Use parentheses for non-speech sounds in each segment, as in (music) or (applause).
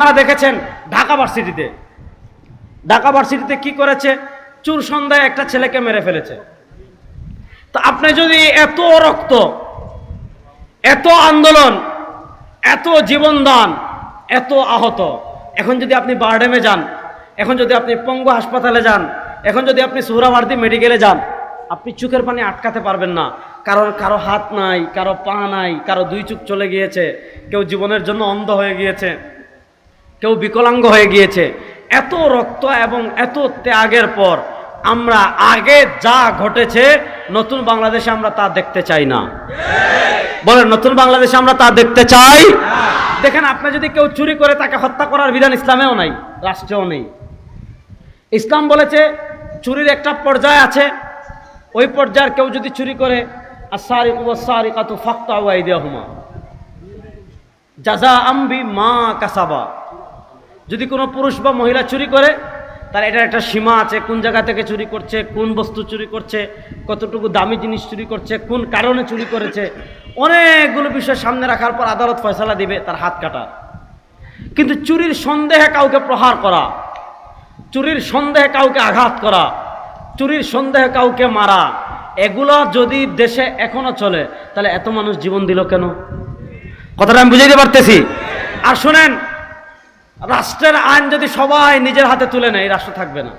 আপনারা দেখেছেন ঢাকা ভার্সিটিতে। ঢাকা ভার্সিটিতে কি করেছে? চুর সন্ধ্যায় একটা ছেলেকে মেরে ফেলেছে। তো আপনি যদি এত রক্ত, এত আন্দোলন, এত জীবনদান, এত আহত, এখন যদি আপনি বারডেমে যান, এখন যদি আপনি পঙ্গু হাসপাতালে যান, এখন যদি আপনি সুহরাওয়ার্দি মেডিকেলে যান, আপনি চোখের পানি আটকাতে পারবেন না। কারণ কারও হাত নাই, কারও পা নাই, কারও দুই চোখ চলে গিয়েছে, কেউ জীবনের জন্য অন্ধ হয়ে গিয়েছে। কেউ বিকলাঙ্গ হয়ে গিয়েছে। এত রক্ত এবং এত ত্যাগের পর আমরা আগে যা ঘটেছে, নতুন বাংলাদেশে আমরা তা দেখতে চাই না। বলেন, নতুন বাংলাদেশে আমরা তা দেখতে চাই? দেখেন, আপনি যদি কেউ চুরি করে তাকে হত্যা করার বিধান ইসলামেও নাই, রাষ্ট্রেও নেই। ইসলাম বলেছে, চুরির একটা পর্যায় আছে। ওই পর্যায়ের কেউ যদি চুরি করে আর সারি সারি কাতু ফাক্তা হুমা জাজা আম্বি মা কাসাবা। যদি কোনো পুরুষ বা মহিলা চুরি করে, তার এটার একটা সীমা আছে, কোন জায়গা থেকে চুরি করছে, কোন বস্তু চুরি করছে, কতটুকু দামি জিনিস চুরি করছে, কোন কারণে চুরি করেছে, অনেকগুলো বিষয় সামনে রাখার পর আদালত ফয়সালা দিবে, তার হাত কাটা। কিন্তু চুরির সন্দেহে কাউকে প্রহার করা, চুরির সন্দেহে কাউকে আঘাত করা, চুরির সন্দেহে কাউকে মারা, এগুলো যদি দেশে এখনও চলে, তাহলে এত মানুষ জীবন দিল কেন? কথাটা আমি বুঝাইতে পারতেছি। আর শোনেন রাষ্ট্রের আইন যদি সবাই নিজের হাতে তুলে নেয় রাষ্ট্র থাকবে না।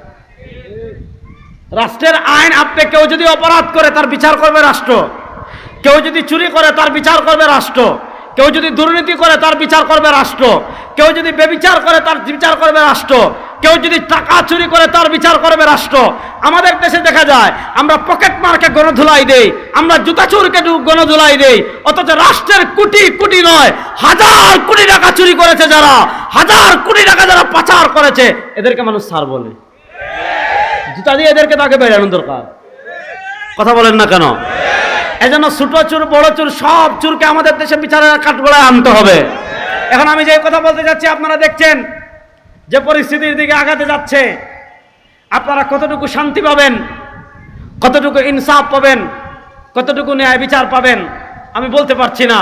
রাষ্ট্রের আইন আপনি, কেউ যদি অপরাধ করে, তার বিচার করবে রাষ্ট্র। কেউ যদি চুরি করে, তার বিচার করবে রাষ্ট্র। কেউ যদি দুর্নীতি করে, তার বিচার করবে রাষ্ট্র। কেউ যদি বেবিচার করে, তার বিচার করবে রাষ্ট্র। কেউ যদি টাকা চুরি করে তার বিচার করবে রাষ্ট্র। আমাদের দেশে দেখা যায়, আমরা পকেট মারকে গণধুলাই দেই, আমরা জুতা চোরকে গণধুলাই দেই, অথচ রাষ্ট্রের কোটি কোটি নয়, হাজার কোটি টাকা চুরি করেছে যারা, হাজার কোটি টাকা যারা পাচার করেছে, এদেরকে মানুষ সার বলে। জুতা দিয়ে এদেরকে তাকে বেরানো দরকার। কথা বলেন না কেন? এজন্য ছোট চুর, বড় চুর, সব চুরকে আমাদের দেশে বিচারের কাঠগড়ায় আনতে হবে। এখন আমি যে কথা বলতে যাচ্ছি, আপনারা দেখছেন যে পরিস্থিতির দিকে আগাতে যাচ্ছে, আপনারা কতটুকু শান্তি পাবেন? কতটুকু ইনসাফ পাবেন? কতটুকু ন্যায় বিচার পাবেন? আমি বলতে পারছি না।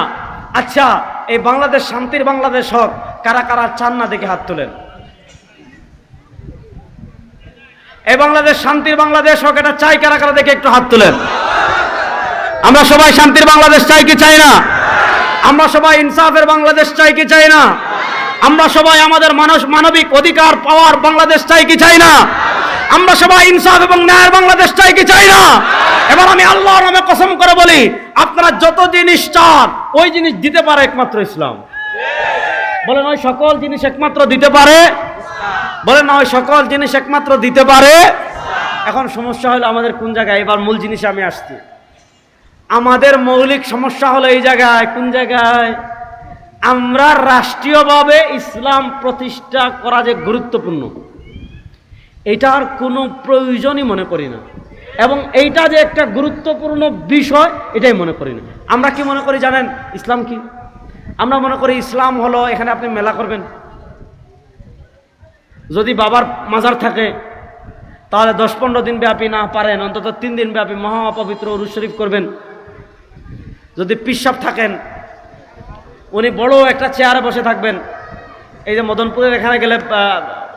আচ্ছা এই বাংলাদেশ, শান্তির বাংলাদেশ হোক, কারা কারা চান না দেখে হাত তোলেন? এই বাংলাদেশ, শান্তির বাংলাদেশ হোক, এটা চাই কারা কারা দেখে একটু হাত তোলেন। আমরা সবাই শান্তির বাংলাদেশ চাই কি চাই না? আমরা সবাই ইনসাফের বাংলাদেশ চাই কি চাই না? আমরা সবাই আমাদের মানুষ মানবিক অধিকার পাওয়ার বাংলাদেশ চাই কি চাই না? আমরা সবাই ইনসাফ এবং ন্যায়ের বাংলাদেশ চাই কি চাই না? এবার আমি আল্লাহর নামে কসম করে বলি, আপনারা যত জিনিস চান ওই জিনিস দিতে পারে একমাত্র ইসলাম। বলেন, ওই সকল জিনিস একমাত্র দিতে পারে? বলেন না ওই সকল জিনিস একমাত্র দিতে পারে? এখন সমস্যা হলো আমাদের কোন জায়গায়? এবার মূল জিনিসে আমি আসছি। আমাদের মৌলিক সমস্যা হলো এই জায়গায়, কোন জায়গায়? আমরা রাষ্ট্রীয়ভাবে ইসলাম প্রতিষ্ঠা করা যে গুরুত্বপূর্ণ, এটার কোনো প্রয়োজনই মনে করি না। এবং এইটা যে একটা গুরুত্বপূর্ণ বিষয়, এটাই মনে করি না। আমরা কি মনে করি জানেন, ইসলাম কি? আমরা মনে করি ইসলাম হলো, এখানে আপনি মেলা করবেন। যদি বাবার মাজার থাকে, তাহলে দশ পনেরো দিন ব্যাপী না পারেন, অন্তত তিন দিন ব্যাপী মহা পবিত্র উরুস শরীফ করবেন। যদি পিসাব থাকেন উনি বড় একটা চেয়ারে বসে থাকবেন। এই যে মদনপুরের এখানে গেলে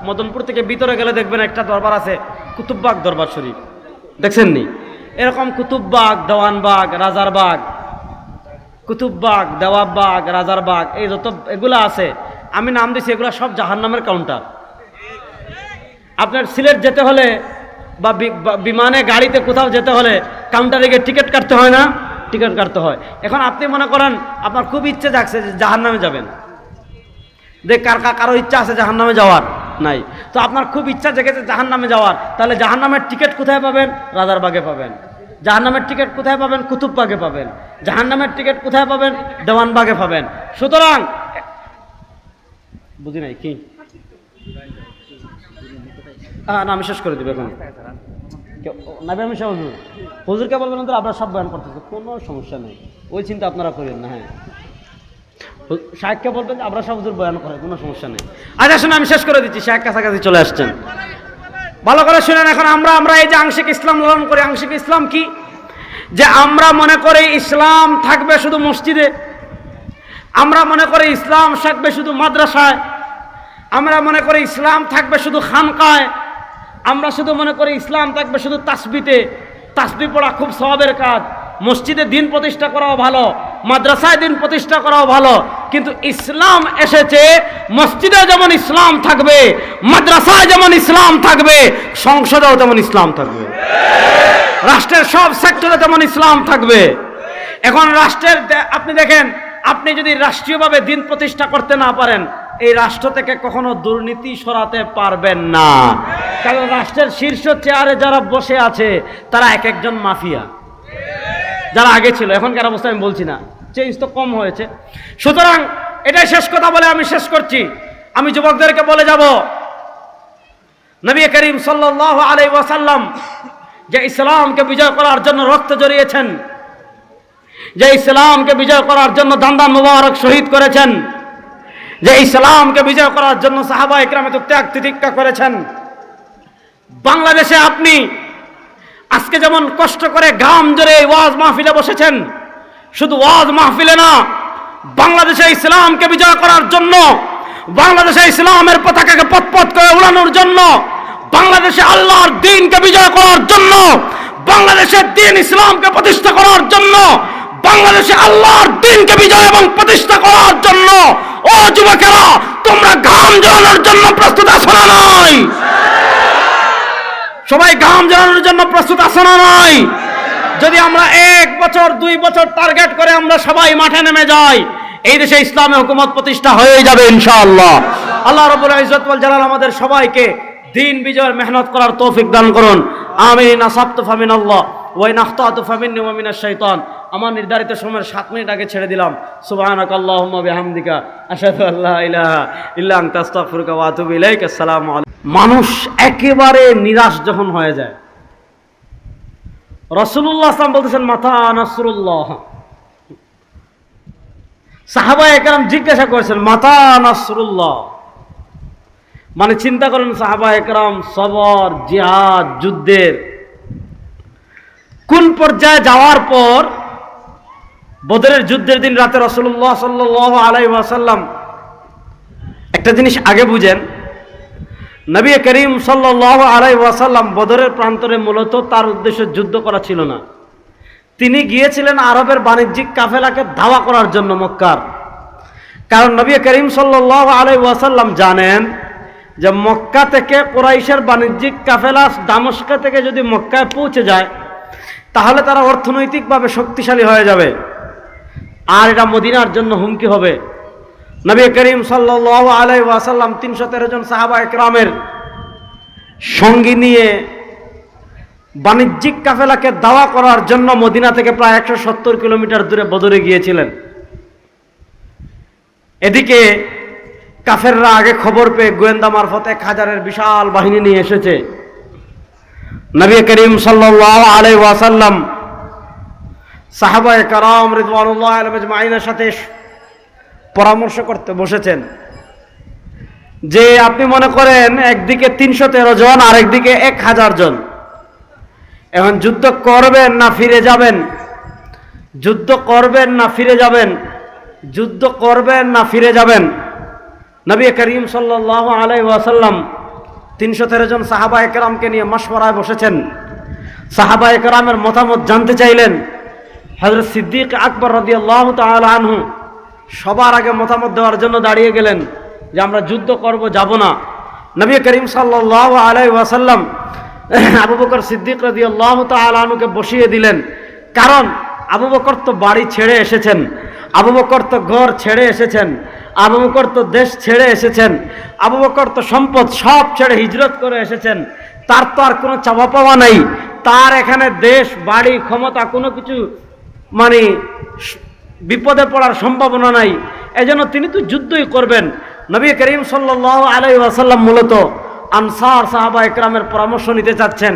মদনপুর থেকে ভিতরে গেলে দেখবেন একটা দরবার আছে, কুতুববাগ দরবার শরীফ। দেখছেন নি এরকম কুতুববাগ, দেওয়ানবাগ, রাজারবাগ, কুতুববাগ, দেওয়াববাগ, রাজারবাগ, এই যত এগুলো আছে, আমি নাম দিছি, এগুলো সব জাহান্নামের কাউন্টার আপনার সিলেট যেতে হলে বা বিমানে, গাড়িতে কোথাও যেতে হলে কাউন্টারে গিয়ে টিকিট কাটতে হয় না। টিকিট কাটতে হয়। এখন আপনি মনে করেন, আপনার খুব ইচ্ছে জাগছে যে জাহান নামে যাবেন। দেখ কার কার ইচ্ছা আছে জাহান নামে যাওয়ার? নাই। তো আপনার খুব ইচ্ছা জেগেছে জাহান নামে যাওয়ার। তাহলে জাহান নামের টিকিট কোথায় পাবেন? রাজারবাগে পাবেন। জাহান নামের টিকিট কোথায় পাবেন? কুতুববাগে পাবেন। জাহান নামের টিকিট কোথায় পাবেন? দেওয়ানবাগে পাবেন। সুতরাং, বুঝি নাই, কি? হ্যাঁ না, আমি শেষ করে দেবো এখন। নাবি আমি সাহেব হুজুর। হুজুরকে বলবেন তো আপনারা সব বয়ান করতেছে, কোনো সমস্যা নেই। ওই চিন্তা আপনারা করেন না হ্যাঁ। শাহেককে বলবেন যে সব হুজুর বয়ান করে কোনো সমস্যা নেই। আচ্ছা শুনে আমি শেষ করে দিচ্ছি, শাহেক কাছাকাছি চলে আসছেন। ভালো করে শুনেন এখন, আমরা আমরা এই যে আংশিক ইসলাম লালন করি, আংশিক ইসলাম কি? যে আমরা মনে করি ইসলাম থাকবে শুধু মসজিদে, আমরা মনে করি ইসলাম থাকবে শুধু মাদ্রাসায়, আমরা মনে করি ইসলাম থাকবে শুধু খানকায় আমরা শুধু মনে করি ইসলাম থাকবে শুধু তাসবিতে। তাসবি পড়া খুব স্বভাবের কাজ। মসজিদে দিন প্রতিষ্ঠা করাও ভালো, মাদ্রাসায় দিন প্রতিষ্ঠা করাও ভালো। কিন্তু ইসলাম এসেছে মসজিদে যেমন ইসলাম থাকবে, মাদ্রাসায় যেমন ইসলাম থাকবে, সংসদেও যেমন ইসলাম থাকবে। রাষ্ট্রের সব সেক্টরে যেমন ইসলাম থাকবে। এখন রাষ্ট্রের আপনি দেখেন, আপনি যদি রাষ্ট্রীয়ভাবে দিন প্রতিষ্ঠা করতে না পারেন এই রাষ্ট্র থেকে কখনো দুর্নীতি সরাতে পারবেন না। কারণ রাষ্ট্রের শীর্ষ চেয়ারে যারা বসে আছে, তারা এক একজন মাফিয়া। যারা আগে ছিল, এখনকার অবস্থা আমি বলছি না। চেঞ্জ তো কম হয়েছে। সুতরাং এটাই শেষ কথা বলে আমি শেষ করছি। আমি যুবকদেরকে বলে যাব, নবী করিম সাল্লাহ আলাই ওয়াসাল্লাম যে ইসলামকে বিজয় করার জন্য রক্ত জড়িয়েছেন, যে ইসলামকে বিজয় করার জন্য দান্দান মুবারক শহীদ করেছেন যে ইসলামকে বিজয় করার জন্য সাহাবা ইকরামে তো ত্যাগ তিতিক্ষা করেছেন। বাংলাদেশে আপনি আজকে যেমন কষ্ট করে ঘাম জোরে ওয়াজ মাহফিলে বসেছেন, শুধু ওয়াজ মাহফিলে না, বাংলাদেশে ইসলামকে বিজয় করার জন্য, বাংলাদেশে ইসলামের পতাকাকে পথপথ করে উড়ানোর জন্য, বাংলাদেশে আল্লাহর দিনকে বিজয় করার জন্য, বাংলাদেশের দিন ইসলামকে প্রতিষ্ঠা করার জন্য, বাংলাদেশে আল্লাহর দিনকে বিজয় এবং প্রতিষ্ঠা করার জন্য ও যুবকেরা, তোমরা ঘাম জড়ানোর জন্য প্রস্তুত আছো না নয় সবাই ঘাম জড়ানোর জন্য প্রস্তুত আছে না নয় যদি আমরা এক বছর, দুই বছর টার্গেট করে আমরা সবাই মাঠে নেমে যাই, এই দেশে ইসলামী হুকুমত প্রতিষ্ঠা হয়ে যাবে ইনশাআল্লাহ। আল্লাহ রবুল ইজত ওয়াল জালাল আমাদের সবাইকে দিন বিজয়ের মেহনত করার তৌফিক দান করুন। আমিন। আসাবতু ফামিন আল্লাহ ওয়াইন আখতাতু ফামিন্নি ওয়া মিনাশ শাইতান। আমার নির্ধারিত সময়ের সাত মিনিট আগে ছেড়ে দিলাম। সুবহানাক আলাইকুম। মানুষ একেবারে নিরাশ যখন হয়ে যায়। রসুল্লাহ আসলাম বলতেছেন মাথা নাসরুল্লাহ। সাহাবা একরাম জিজ্ঞাসা করেছেন, মাতা নাসরুল্লাহ। মানে চিন্তা করেন সাহাবা একরাম সবর, জিহাদ, যুদ্ধের কোন পর্যায়ে যাওয়ার পর বদরের যুদ্ধের দিন রাতে রসুল্লাহ সাল্লাহ আলাই ওয়াসাল্লাম একটা জিনিস আগে বুঝেন। নবী করিম সাল্লাহ আলাই ওয়াসাল্লাম বদরের প্রান্তরে মূলত তার উদ্দেশ্য যুদ্ধ করা ছিল না। তিনি গিয়েছিলেন আরবের বাণিজ্যিক কাফেলাকে ধাওয়া করার জন্য মক্কার। কারণ নবী করিম সাল্লাহ আলাই ওয়াসাল্লাম জানেন যে মক্কা থেকে কোরাইশের বাণিজ্যিক কাফেলা দামস্কা থেকে যদি মক্কায় পৌঁছে যায়, তাহলে তারা অর্থনৈতিকভাবে শক্তিশালী হয়ে যাবে। আর এটা মদিনার জন্য হুমকি হবে। নবী করিম সাল্লাহ আলাই ওয়াসাল্লাম তিনশো তেরো জন সাহাবা একরামের সঙ্গী নিয়ে বাণিজ্যিক কাফেলাকে দাওয়া করার জন্য মদিনা থেকে প্রায় একশো সত্তর কিলোমিটার দূরে বদরে গিয়েছিলেন। এদিকে কাফেররা আগে খবর পেয়ে গোয়েন্দা মারফত এক হাজারের বিশাল বাহিনী নিয়ে এসেছে। নবী করিম সাল্লাহ আলাই ওয়াসাল্লাম সাহাবায় কারাম রিদওয়ানুল্লাহ আলমের সাথে পরামর্শ করতে বসেছেন যে আপনি মনে করেন একদিকে তিনশো তেরো জন আর একদিকে এক হাজার জন। এখন যুদ্ধ করবেন না ফিরে যাবেন? যুদ্ধ করবেন না ফিরে যাবেন? যুদ্ধ করবেন না ফিরে যাবেন? নবী করিম সাল্লাহ আলাই ওয়াসাল্লাম তিনশো তেরো জন সাহাবা একরামকে নিয়ে মশওয়ারায় বসেছেন। সাহাবা একরামের মতামত জানতে চাইলেন। হজরত সিদ্দিক আকবর রদি আল্লাহ আনহু সবার আগে মতামত দেওয়ার জন্য দাঁড়িয়ে গেলেন যে আমরা যুদ্ধ করব, যাব না। নবী করিম সাল্লাহ আলাই ওয়াসাল্লাম (coughs) আবু বকর সিদ্দিক রদি আল্লাহ আনহুকে বসিয়ে দিলেন। কারণ আবু বকর তো বাড়ি ছেড়ে এসেছেন, আবু বকর তো ঘর ছেড়ে এসেছেন, আবু বকর তো দেশ ছেড়ে এসেছেন, আবু বকর তো সম্পদ সব ছেড়ে হিজরত করে এসেছেন, তার তো আর কোনো চাপা পাওয়া নাই। তার এখানে দেশ, বাড়ি, ক্ষমতা কোনো কিছু মানে বিপদে পড়ার সম্ভাবনা নাই। এজন্য তিনি তো যুদ্ধই করবেন। নবী করিম সাল্লাহ আলাই ওয়াসাল্লাম মূলত আনসার সাহাবা একরামের পরামর্শ নিতে চাচ্ছেন।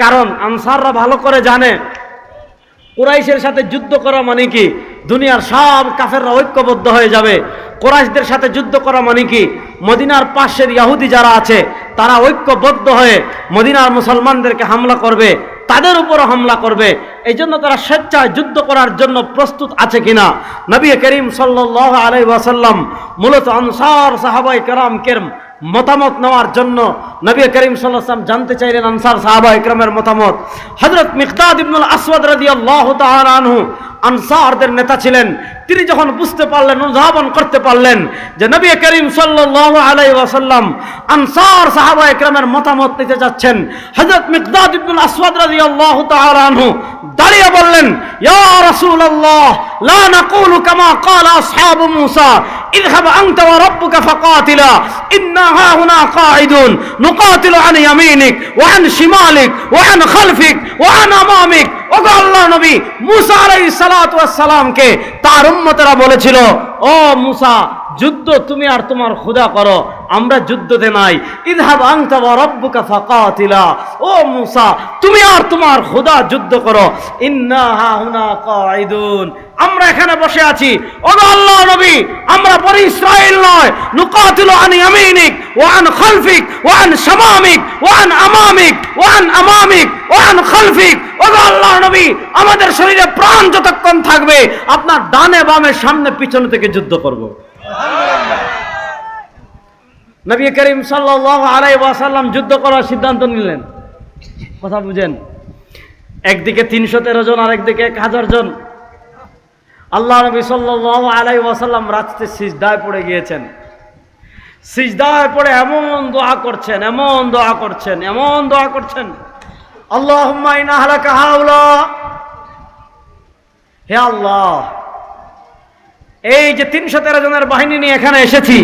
কারণ আনসাররা ভালো করে জানে, কোরাইশের সাথে যুদ্ধ করা মানে কি? দুনিয়ার সব কাফেররা ঐক্যবদ্ধ হয়ে যাবে। কোরাইশদের সাথে যুদ্ধ করা মানে কি? মদিনার পাশের ইয়াহুদি যারা আছে, তারা ঐক্যবদ্ধ হয়ে মদিনার মুসলমানদেরকে হামলা করবে। তাদের উপর হামলা করবে। এই জন্য তারা স্বেচ্ছায় যুদ্ধ করার জন্য প্রস্তুত আছে কিনা? নবী করিম সাল্লাহ আলাই ওয়াসাল্লাম মূলত আনসার সাহাবাই কেরাম কেরম মতামত নেওয়ার জন্য নবী করিম সাল্লাম জানতে চাইলেন আনসার সাহাবা ইকরামের মতামত। হজরত মিকদাদ ইবনুল আসওয়াদ রাদিয়াল্লাহু তাআলা আনহু আনসারদের নেতা ছিলেন তিনি যখন বুঝতে পারলেন অনুধাবন করতে পারলেন যে নবী করিম সাল্লাল্লাহু আলাইহি ওয়াসাল্লাম আনসার সাহাবা ইকরামের মতামত নিতে যাচ্ছেন হযরত মিকদাদ ইবনুল আসওয়াদ রাদিয়াল্লাহু তাআলা আনহু দাঁড়িয়ে বললেন ইয়া রাসূলুল্লাহ লা নাকুলু কামা ক্বালা আসহাবু মূসা اذهب أنت وربك فقاتلا إنا ها هنا قاعدون نقاتل عن يمينك وعن شمالك وعن خلفك وعن أمامك وقال الله নবী মুসা আলাইহিস সালাতু ওয়াস সালামকে তার উম্মতেরা বলেছিল, ও মুসা, যুদ্ধ তুমি আর তোমার খোদা করো, আমরা যুদ্ধতে নাই। ইদহাব ওয়া রাব্বুকা ফাকাতিলা। ও মুসা, তুমি আর তোমার খোদা যুদ্ধ করো। ইন্না হা হুনা কাঈদুন। আমরা এখানে বসে আছি। ও আল্লাহ নবী, আমরা বনি ইসরাইল নয়। নুকাতিলু আন ইয়ামিনিক ওয়া আন খালফিক, ওয়া আন শামামিক ওয়া আন আমামিক, ওয়া আন আমামিক, ওয়া আন খালফিক। ও আল্লাহ নবী, আমাদের শরীরে প্রাণ যতক্ষণ থাকবে, আপনার ডানে বামে সামনে পিছনে থেকে যুদ্ধ করব। নবী করিম সাল্লাল্লাহু আলাইহি ওয়াসাল্লাম যুদ্ধ করার সিদ্ধান্ত নিলেন। কথা বুঝেন? একদিকে তিনশো তেরো জন, আরেকদিকে এক হাজার জন। আল্লাহ নবী সাল্লাল্লাহু আলাইহি ওয়াসাল্লাম রাত্রে সিজদায় পড়ে গিয়েছেন। সিজদায় পড়ে এমন দোয়া করছেন, এমন দোয়া করছেন, এমন দোয়া করছেন। হাউলা হে আল্লাহ, এই যে তিনশো তেরো জনের বাহিনী নিয়ে এখানে এসেছি,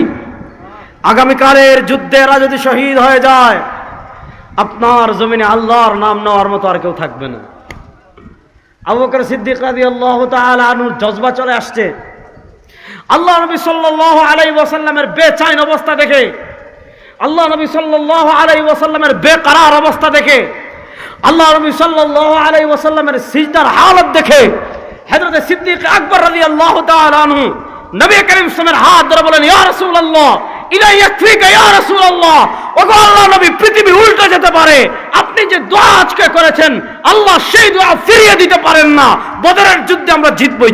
আগামীকালের যুদ্ধে এরা যদি শহীদ হয়ে যায়, আপনার জমিনে আল্লাহর নাম নেওয়ার মতো আর কেউ থাকবে না। আবু বকর সিদ্দিক রাদিয়াল্লাহু তাআলা আনুর জজবা চলে আসছে। আল্লাহ নবী সাল্লাল্লাহু আলাইহি ওয়াসাল্লামের বেচাইন অবস্থা দেখে। আল্লাহ নবী সাল্লাল্লাহু আলাইহি ওয়াসাল্লামের বেকারার অবস্থা দেখে। আল্লাহ নবী সাল্লাল্লাহু আলাইহি ওয়াসাল্লামের সিজদার হালত দেখে। হযরত সিদ্দিক আকবর রাদিয়াল্লাহু তাআলা আনহু নবী করিম সাল্লাল্লাহু হাত ধরে বলেন, ইয়া রাসূলুল্লাহ ইলা ইয়াকফিকা ইয়া রাসূলুল্লাহ ওগো আল্লাহ নবী, পৃথিবী উল্টে যেতে পারে। আপনি যে দোয়া আজকে করেছেন, আল্লাহ সেই দোয়া ফিরিয়ে দিতে পারেন না। বদরের যুদ্ধে আমরা জিতবই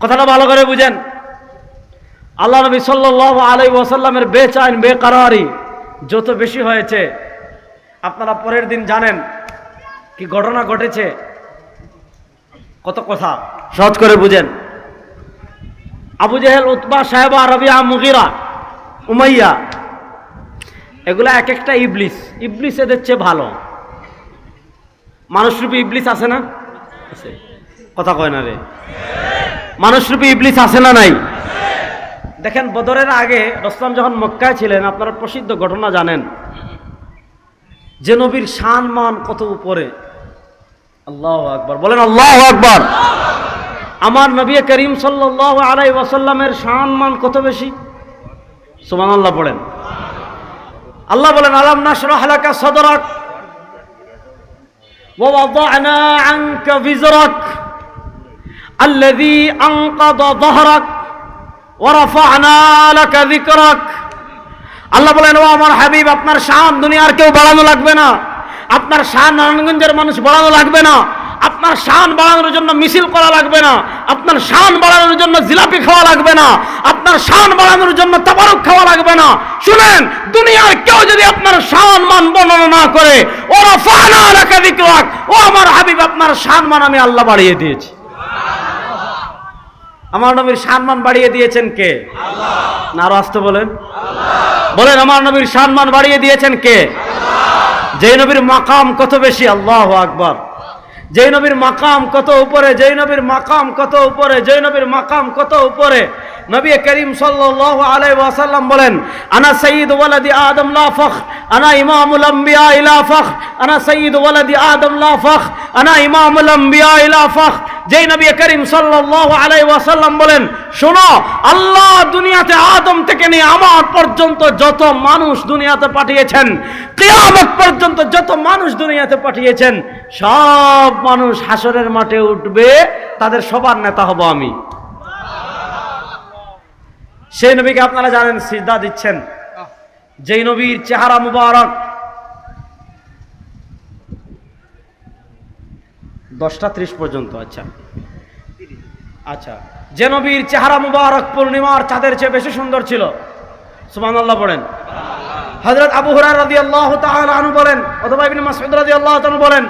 কথাটা ভালো করে বুঝেন। আল্লাহ নবী সাল্লাল্লাহু আলাইহি ওয়াসাল্লামের বেচাইন, বেকারারি যত বেশি হয়েছে, আপনারা পরের দিন জানেন কি ঘটনা ঘটেছে। কত কথা। সহজ করে বুঝেন। আবু জেহেল, উতবা, সাহেবা, রবিয়া, মুগিরা, উমাইয়া, এগুলা এক একটা ইবলিস। ইবলিস এদের চেয়ে ভালো। মানুষরূপী ইবলিস আছে না? আছে। কথা কয় না রে? মানুষরূপী ইবলিস আছে না নাই? দেখেন, বদরের আগে রসলাম যখন মক্কায় ছিলেন, আপনারা প্রসিদ্ধ ঘটনা জানেন। যে নবীর শান মান কত উপরে? আল্লাহ আকবর। বলেন আল্লাহ আকবর। আমার নবী করিম সাল্লাল্লাহু আলাই ওয়াসাল্লামের শান মান কত বেশি সুমান আল্লাহ পড়েন আল্লাহ বলেন আলাম নাশরাহ লাকা সাদরাক ওয়া ওয়াদানা আনকা বিজরাক الذي أنقض ظهرك ورفعنا لك ذكرك আল্লাহ বলেন ও আমার হাবিব আপনার শান দুনিয়ার কেউ বাড়ানো লাগবে না আপনার শান নারায়ণগঞ্জের মানুষ বাড়ানো লাগবে না আপনার শান বাড়ানোর জন্য মিছিল করা লাগবে না। আপনার শান বাড়ানোর জন্য জিলাপি খাওয়া লাগবে না। আপনার শান বাড়ানোর জন্য তাবারক খাওয়া লাগবে না। শুনেন, দুনিয়ার কেউ যদি আপনার শান মান বর্ণনা না করে ওরা ফানা রাখা দিক ও আমার হাবিব, আপনার শান মান আমি আল্লাহ বাড়িয়ে দিয়েছি। আমার নবীর সম্মান বাড়িয়ে দিয়েছেন কে? না আরও আসতে বলেন। বলেন, আমার নবীর সম্মান বাড়িয়ে দিয়েছেন কে? যে নবীর মাকাম কত বেশি, আল্লাহ আকবর। যে নবীর মাকাম কত উপরে, যেই নবীর মাকাম কত উপরে, যেই নবীর মাকাম কত উপরে? নবী করিম সাল্লাল্লাহু আলাইহি ওয়াসাল্লাম বলেন, আনা সাইয়্যিদ ওয়ালাদি আদম লা ফখ আনা ইমামুল আম্বিয়া ইলা ফখ আনা সাইয়্যিদ ওয়ালাদি আদম লা ফখ আনা ইমামুল আম্বিয়া ইলা ফখর যেই নবী করিম সাল্লাল্লাহু আলাইহি ওয়াসাল্লাম বলেন, শোনো, আল্লাহ দুনিয়াতে আদম থেকে নিয়ে আমার পর্যন্ত যত মানুষ দুনিয়াতে পাঠিয়েছেন, কিয়ামত পর্যন্ত যত মানুষ দুনিয়াতে পাঠিয়েছেন, সব মানুষ হাসরের মাঠে উঠবে, তাদের সবার নেতা হব আমি। সেই নবীকে আপনারা জানেন সিজদা দিচ্ছেন। যেই নবীর চেহারা মুবারক দশটা ত্রিশ পর্যন্ত আচ্ছা। আচ্ছা যে নবীর চেহারা মুবারক পূর্ণিমার চাঁদের চেয়ে বেশি সুন্দর ছিল। সুবহানাল্লাহ পড়েন হযরত আবু হুরায়রা রাদিয়াল্লাহু তাআলা আনহু বলেন, অথবা ইবনে মাসউদ রাদিয়াল্লাহু তাআলা বলেন,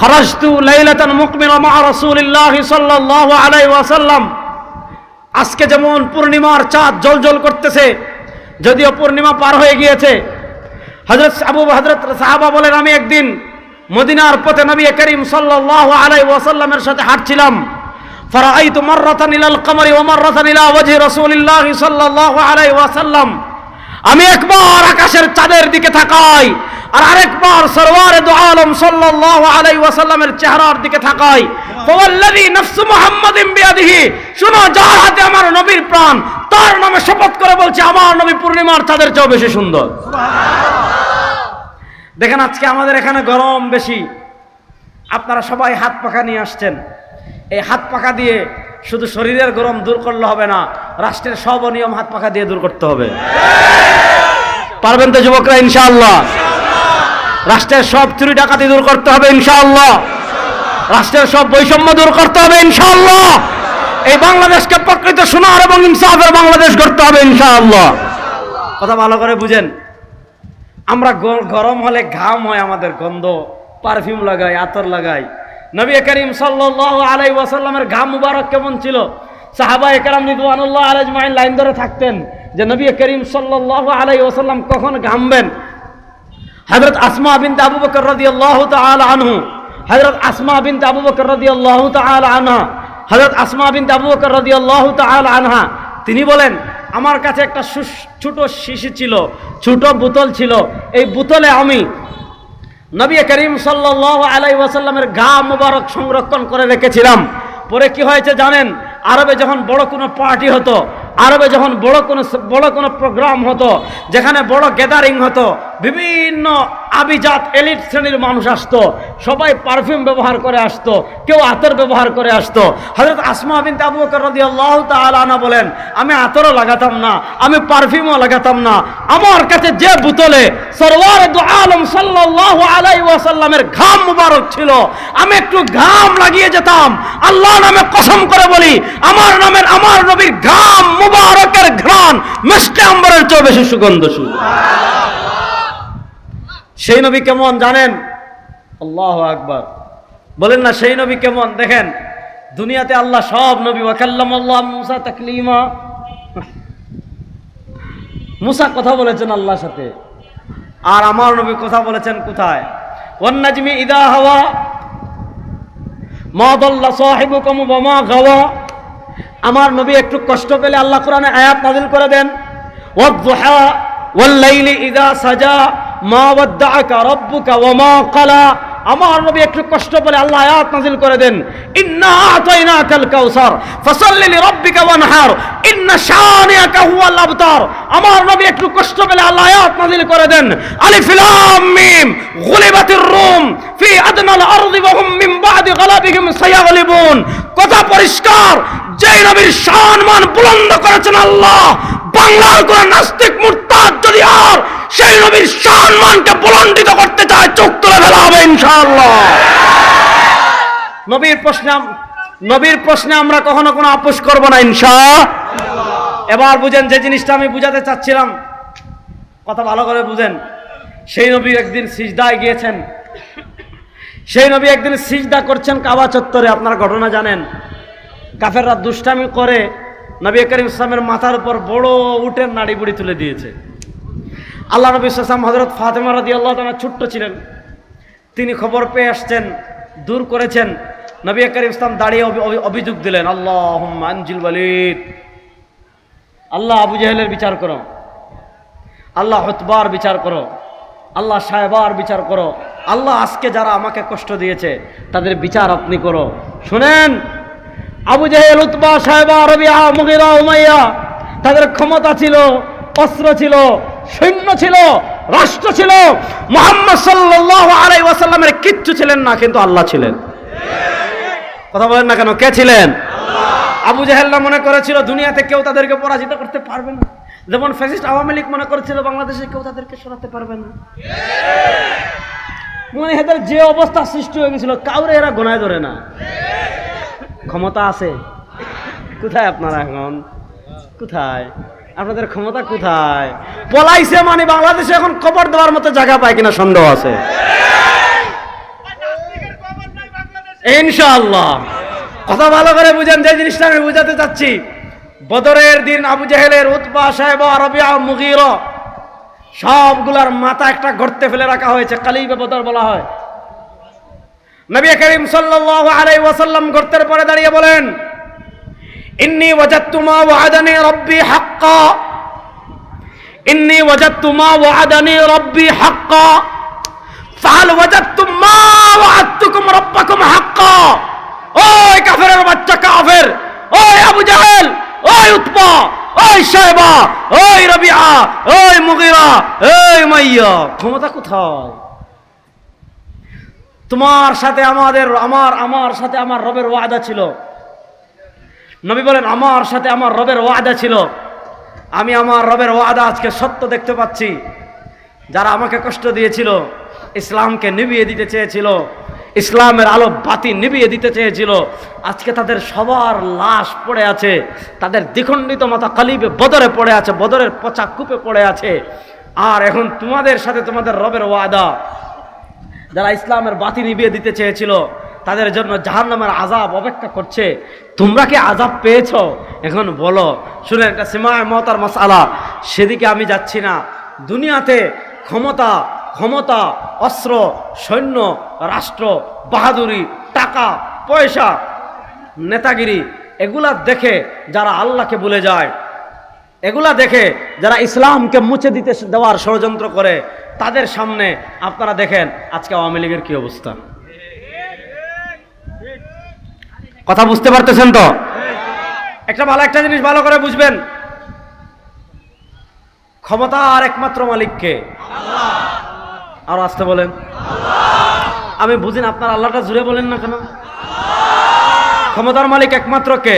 খরাজতু লাইলাতান মুকমিরা মা রাসূলিল্লাহ সাল্লাল্লাহু আলাইহি ওয়াসাল্লাম। আজকে যেমন পূর্ণিমার চাঁদ জলজল করতেছে, যদিও পূর্ণিমা পার হয়ে গিয়েছে। হজরত আবু হজরত সাহাবা বলেন, আমি একদিন মদিনার পথে নবী করিম সাল্লাল্লাহু আলাইহি ওয়াসাল্লামের সাথে হাঁটছিলাম। ফারাআইতু মাররাতান ইলাল কমরি ওয়া মাররাতান ইলা ওয়াজহি রাসূলিল্লাহ সাল্লাল্লাহু আলাইহি ওয়াসাল্লাম। আমি একবার আকাশের চাঁদের দিকে তাকাই আর আরেকবার সরওয়ারে দু আলম সাল্লাল্লাহু আলাইহি ওয়াসাল্লামের চেহারার দিকে তাকাই। ফাওয়াল্লাযী নাফসু মুহাম্মাদিন বিয়াদিহি। শুনো, যার হাতে আমার নবীর প্রাণ, তার নামে শপথ করে বলছে, আমার নবী পূর্ণিমার চাঁদের চেয়েও বেশি সুন্দর। দেখেন আজকে আমাদের এখানে গরম বেশি। আপনারা সবাই হাত পাখা নিয়ে আসছেন। এই হাত পাখা দিয়ে শুধু শরীরের গরম দূর করলে হবে না, রাষ্ট্রের সব অনিয়ম হাত পাখা দিয়ে দূর করতে হবে। পারবেন তো যুবকরা? ইনশাআল্লাহ। রাষ্ট্রের সব চুরি ডাকাতি দূর করতে হবে, ইনশাআল্লাহ। রাষ্ট্রের সব বৈষম্য দূর করতে হবে, ইনশাআল্লাহ। এই বাংলাদেশকে প্রকৃত সোনার এবং ইনসাফের বাংলাদেশ করতে হবে, ইনশাআল্লাহ। কথা ভালো করে বুঝেন। আমরা গরম হলে ঘাম হয় আমাদের গন্ধ পারফিউম লাগাই, আতর লাগাই। নবী করিম সাল্লাল্লাহু আলাই ওয়াসাল্লামের ঘাম মুবারক কেমন ছিল? সাহাবা একরাম রিদওয়ানুল্লাহ আলাইহি আজমাইন লাইন ধরে থাকতেন যে নবী করিম সাল্লাল্লাহু আলাই ওয়াসাল্লাম কখন ঘামবেন? হযরত আসমা বিনতে আবু বকর রাদিয়াল্লাহু তাআলা আনহু, হযরত আসমা বিনতে আবু বকর রাদিয়াল্লাহু তাআলা আনহা, হযরত আসমা বিনতে আবু বকর রাদিয়াল্লাহু তাআলা আনহা, তিনি বলেন আমার কাছে একটা ছোট শিশি ছিল, ছোট বোতল ছিল। এই বোতলে আমি নবী করিম সাল্ল আলাই ওয়াসাল্লামের গা মুবারক সংরক্ষণ করে রেখেছিলাম। পরে কি হয়েছে জানেন? আরবে যখন বড় কোনো পার্টি হতো আরবে যখন বড় কোনো বড় কোনো প্রোগ্রাম হতো, যেখানে বড় গ্যাদারিং হতো, বিভিন্ন আবিজাত এলিট শ্রেণির মানুষ আসতো, সবাই পারফিউম ব্যবহার করে আসতো, কেউ আতর ব্যবহার করে আসতো। হযরত আসমা বিন আবু বকর রাদিয়াল্লাহু তাআলা আনহা বলেন, আমি আতরও লাগাতাম না, আমি পারফিউমও লাগাতাম না। আমার কাছে যে বোতলে সরওয়ার আলম সাল্লাল্লাহু আলাই ওয়াসাল্লামের ঘাম মুবারক ছিল, আমি একটু ঘাম লাগিয়ে যেতাম। আল্লাহ নামে কসম করে বলি, আমার নামের, আমার নবীর ঘাম মিষ্টি আম্বরের চেয়ে বেশি সুগন্ধ সেই নবী কেমন জানেন? আল্লাহ আকবার। বলেন না, সেই নবী কেমন? দেখেন, দুনিয়াতে আল্লাহ সব নবী। ওয়াকাল্লাম আল্লাহ মুসা তাকলিমা। মুসা কথা বলেছেন আল্লাহর সাথে। আর আমার নবী কথা বলেছেন কোথায়? ওয়ান্নাজমি ইদা হাওয়া। মা দল্লা সাহিবুকুম ওয়া মা গাওয়া। আমার নবী একটু কষ্ট পেলে আল্লাহ কোরআনে আয়াত নাজিল করে দেন ওয়াল-লাইলি ইদা সাজা মা ওয়াদ্দাআকা রাব্বুকা ওয়া মা ক্বালা আমার নবী একটু কষ্ট পেলে আল্লাহ আয়াত নাযিল করে দেন, ইন্না আতাইনাকাল কাউসার, ফাসাল্লি লিরাব্বিকা ওয়ানহার, ইন্না শানিআকা হুয়াল আবতার। আমার নবী একটু কষ্ট পেলে আল্লাহ আয়াত নাযিল করে দেন, আলিফ লাম মিম, গুলিবাতির রুম, ফি আদনাল আরদি ওয়া হুম মিন বাদি গালাবিহিম সায়াগলিবুন। কথা পরিষ্কার, যেই নবীর সম্মান বুলন্দ করেছেন আল্লাহ, বাংলার কোন নাস্তিক মুরতাদ যদি আর সেই নবীর সম্মানকে বুলন্দিত করতে চায়, চোখ তুলে ফেলা হবে ইনশাআল্লাহ। নবীর প্রশ্নে নবীর প্রশ্নে আমরা কখনো কোনো আপোষ করব না ইনশা। এবার বুঝেন, যে জিনিসটা আমি বুঝাতে চাচ্ছিলাম, কথা ভালো করে বুঝেন। সেই নবী একদিন সিজদায় গিয়েছেন। সেই নবী একদিন সিজদা করছেন কাবা চত্বরে, আপনারা ঘটনা জানেন। কাফেররা দুষ্টামি করে নবী করিম ইসলামের মাথার উপর বড় উটের নাড়ি বুড়ি তুলে দিয়েছে। আল্লাহ নবী ইসলাম হজরত ফাতেমা রাদি আল্লাহ তালা ছোট্ট ছিলেন। তিনি খবর পেয়ে আসছেন, দূর করেছেন। নবী করিম ইসলাম দাঁড়িয়ে অভি- অভি- অভিযোগ দিলেন আল্লাহ আনজিল ওয়ালিদ। আল্লাহ আবু জাহেলের বিচার করো। আল্লাহ হতবার বিচার করো। আল্লাহ সাহেবার বিচার করো। আল্লাহ আজকে যারা আমাকে কষ্ট দিয়েছে, তাদের বিচার আপনি করো। শুনেন, আবু জাহেল, উতবা, সাহেবা রবিয়া মুগিরা, উমাইয়া, তাদের ক্ষমতা ছিল, অস্ত্র ছিল সৈন্য ছিল, রাষ্ট্র ছিল, মোহাম্মদ সাল্লাল্লাহু আলাইহি ওয়াসাল্লামের কিচ্ছু ছিলেন না, কিন্তু আল্লাহ ছিলেন। কথা বলেন না কেন? কে ছিলেন? আবু জাহেল্লা মনে করেছিল দুনিয়াতে কেউ তাদেরকে পরাজিত করতে পারবে না? যেমন ফ্যাসিস্ট আওয়ামী লীগ মনে করেছিল বাংলাদেশে কেউ তাদেরকে সরাতে পারবে না। মানে এদের যে অবস্থা সৃষ্টি হয়ে গেছিল, কাউরে এরা গোনায় ধরে না। ক্ষমতা আছে। কোথায় আপনারা এখন? কোথায়? আপনাদের ক্ষমতা কোথায়? পলাইছে মানে বাংলাদেশে এখন কবর দেওয়ার মতো জায়গা পায় কিনা সন্দেহ আছে? ইনশাআল্লাহ। কথা ভালো করে বুঝেন, যে জিনিসটা আমি বুঝাতে চাচ্ছি, বদরের দিন আবু জাহেলের উৎপা সাহেব আরবিয়া মুগির, সবগুলার মাথা একটা গর্তে ফেলে রাখা হয়েছে কালিবে বদর বলা হয়। নবী করিম সাল্লাল্লাহু আলাইহি ওয়াসাল্লাম গর্তের পরে দাঁড়িয়ে বলেন ইন্নী ওয়াজাদতু মা ওয়া'আদানি রাব্বি হাক্কা। ইন্নী ওয়াজাদতু মা ওয়া'আদানি রাব্বি হাক্কা। ফাহাল ওয়াজাদতুম মা ওয়া'আদতুকুম রাব্বাকুম হাক্কা। ওই কাফেরের বাচ্চা কাফের, ওই আবু জাহেল, ওই উতবা, ওই সাহেবা ওই রবিআ, ওই মুগিরা, ওই মাইয়া। ক্ষমতা কোথায়? তোমার সাথে আমাদের, আমার আমার সাথে আমার রবের ওয়াদা ছিল। নবী বলেন, আমার সাথে আমার রবের ওয়াদা ছিল। আমি আমার রবের ওয়াদা আজকে সত্য দেখতে পাচ্ছি। যারা আমাকে কষ্ট দিয়েছিল, ইসলামকে নিভিয়ে দিতে চেয়েছিল, ইসলামের আলো বাতি নিভিয়ে দিতে চেয়েছিল, আজকে তাদের সবার লাশ পড়ে আছে, তাদের দ্বিখণ্ডিত মাথা কালিবে বদরে পড়ে আছে, বদরের পচা কূপে পড়ে আছে। আর এখন তোমাদের সাথে তোমাদের রবের ওয়াদা। যারা ইসলামের বাতি নিভিয়ে দিতে চেয়েছিল তাদের জন্য জাহান নামের আজাব অপেক্ষা করছে। তোমরা কি আজাব পেয়েছ? এখন বলো। শুনে একটা সীমায় মতার মশালা সেদিকে আমি যাচ্ছি না। দুনিয়াতে ক্ষমতা ক্ষমতা, অস্ত্র, সৈন্য, রাষ্ট্র, বাহাদুরি, টাকা, পয়সা, নেতাগিরি, এগুলা দেখে যারা আল্লাহকে ভুলে যায়, এগুলা দেখে যারা ইসলামকে মুছে দিতে দেওয়ার ষড়যন্ত্র করে, তাদের সামনে আপনারা দেখেন আজকে আওয়ামী লীগের কী অবস্থা। কথা বুঝতে পারতেছেন তো? একটা ভালো একটা জিনিস ভালো করে বুঝবেন। ক্ষমতা আর একমাত্র মালিককে? আর আসতে বলেন। আমি বুঝিন আপনার আল্লাহটা জুড়ে বলেন না কেন? ক্ষমতার মালিক একমাত্র কে?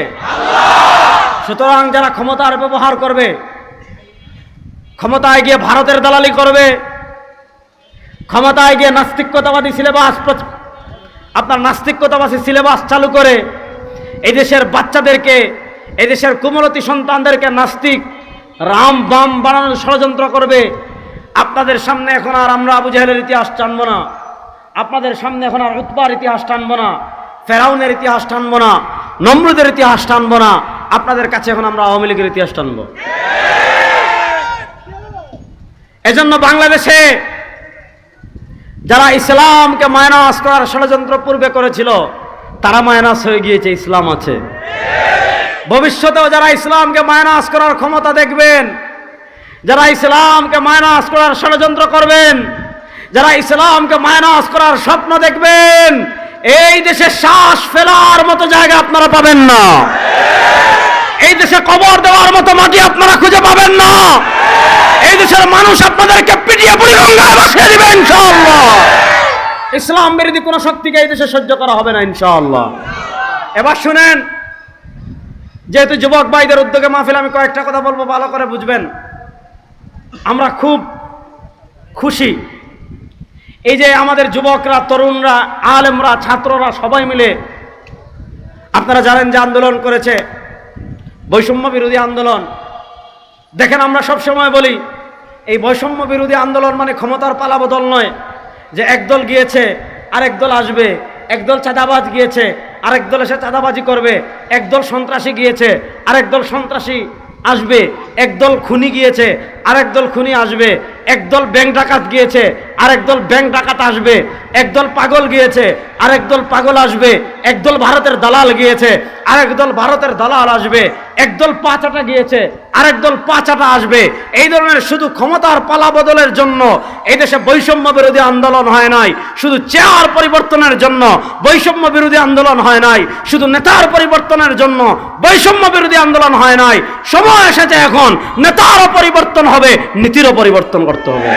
সুতরাং যারা ক্ষমতার ব্যবহার করবে, ক্ষমতায় গিয়ে ভারতের দালালি করবে, ক্ষমতায় গিয়ে নাস্তিকতাবাদী সিলেবাস আপনার নাস্তিকতাবাদী সিলেবাস চালু করে এই দেশের বাচ্চাদেরকে এই দেশের কুমলতী সন্তানদেরকে নাস্তিক, রাম বাম বানানোর ষড়যন্ত্র করবে। আপনাদের সামনে এখন আর আমরা আবু জাহেলের ইতিহাস টানবো না। আপনাদের সামনে এখন আর উৎপার ইতিহাস টানবো না। ফেরাউনের ইতিহাস টানবো না। নম্রদের ইতিহাস টানবো না। আপনাদের কাছে এখন আমরা আওয়ামী লীগের ইতিহাস টানবো। এজন্য বাংলাদেশে যারা ইসলামকে মায়নাস করার ষড়যন্ত্র পূর্বে করেছিল তারা মায়নাস হয়ে গিয়েছে, ইসলাম আছে। ভবিষ্যতেও যারা ইসলামকে মায়নাস করার ক্ষমতা দেখবেন, যারা ইসলামকে মায়নাস করার ষড়যন্ত্র করবেন, যারা ইসলামকে মায়নাস করার স্বপ্ন দেখবেন, এই দেশে শ্বাস ফেলার মতো জায়গা আপনারা পাবেন না। এই দেশে কবর দেওয়ার মতো মাটি আপনারা খুঁজে পাবেন না। এই দেশের মানুষ আপনাদেরকে পিটিয়ে পুড়ি গঙ্গায় ভাসিয়ে দিবে, ইনশাআল্লাহ। ইসলাম বিরোধী কোনো শক্তিকে এই দেশে সহ্য করা হবে না, ইনশাআল্লাহ। এবার শুনেন, যেহেতু যুবক ভাইদের উদ্যোগে মাহফিল, আমি কয়েকটা কথা বলব, ভালো করে বুঝবেন। আমরা খুব খুশি। এই যে আমাদের যুবকরা, তরুণরা, আলেমরা, ছাত্ররা সবাই মিলে, আপনারা জানেন যে আন্দোলন করেছে বৈষম্য বিরোধী আন্দোলন। দেখেন আমরা সব সময় বলি, এই বৈষম্য বিরোধী আন্দোলন মানে ক্ষমতার পালাবদল নয়। যে একদল গিয়েছে, আরেক দল আসবে। একদল চাঁদাবাজ গিয়েছে, আরেক দল এসে চাঁদাবাজি করবে। একদল সন্ত্রাসী গিয়েছে, আরেক দল সন্ত্রাসী আসবে। একদল খুনি গিয়েছে, আরেক দল খুনি আসবে। একদল ব্যাংক ডাকাত গিয়েছে আরেক দল ব্যাংক ডাকাত আসবে একদল পাগল গিয়েছে, আরেক দল পাগল আসবে একদল ভারতের দালাল গিয়েছে, আরেক দল ভারতের দালাল আসবে একদল পাঁচাটা গিয়েছে, আরেক দল পাঁচাটা আসবে। এই ধরনের শুধু ক্ষমতার পালা বদলের জন্য এই দেশে বৈষম্য বিরোধী আন্দোলন হয় নাই, শুধু চেয়ার পরিবর্তনের জন্য বৈষম্য বিরোধী আন্দোলন হয় নাই, শুধু নেতার পরিবর্তনের জন্য বৈষম্য বিরোধী আন্দোলন হয় নাই, সময় এসেছে এখন, নেতারও পরিবর্তন হবে, নীতিরও পরিবর্তন করতে হবে।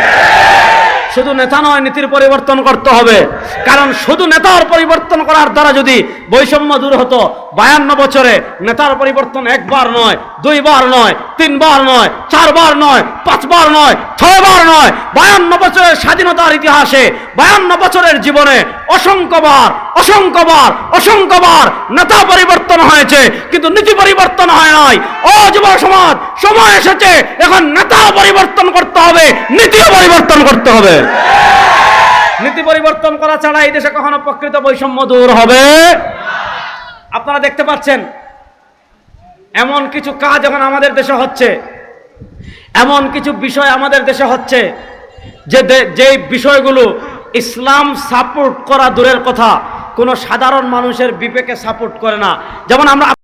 শুধু নেতা নয়, নীতির পরিবর্তন করতে হবে। কারণ শুধু নেতার পরিবর্তন করার দ্বারা যদি বৈষম্য দূর হতো বায়ান্ন বছরে নেতার পরিবর্তন একবার নয়, দুইবার নয়, তিনবার নয়, চারবার নয়, পাঁচবার নয়, ছয়বার নয়। বায়ান্ন বছরের স্বাধীনতার ইতিহাসে, বায়ান্ন বছরের জীবনে অসংখ্যবার অসংখ্যবার অসংখ্যবার নেতা পরিবর্তন হয়েছে, কিন্তু নীতি পরিবর্তন হয় নাই। ও যুব সমাজ, সময় এসেছে, এখন নেতা পরিবর্তন করতে হবে, নীতিও পরিবর্তন করতে হবে। নীতি পরিবর্তন করা ছাড়া এই দেশে কখনো প্রকৃত বৈষম্য দূর হবে। আপনারা দেখতে পাচ্ছেন, এমন কিছু কাজ এখন আমাদের দেশে হচ্ছে। এমন কিছু বিষয় আমাদের দেশে হচ্ছে যে যেই বিষয়গুলো ইসলাম সাপোর্ট করা দূরের কথা, কোনো সাধারণ মানুষের বিবেকে সাপোর্ট করে না। যেমন আমরা